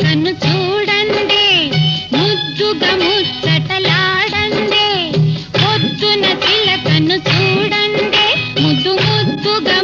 తను చూడండి ముద్దుగా ముచ్చటలాడండి. పొద్దున పిల్ల తను చూడండి ముద్దు ముద్దుగా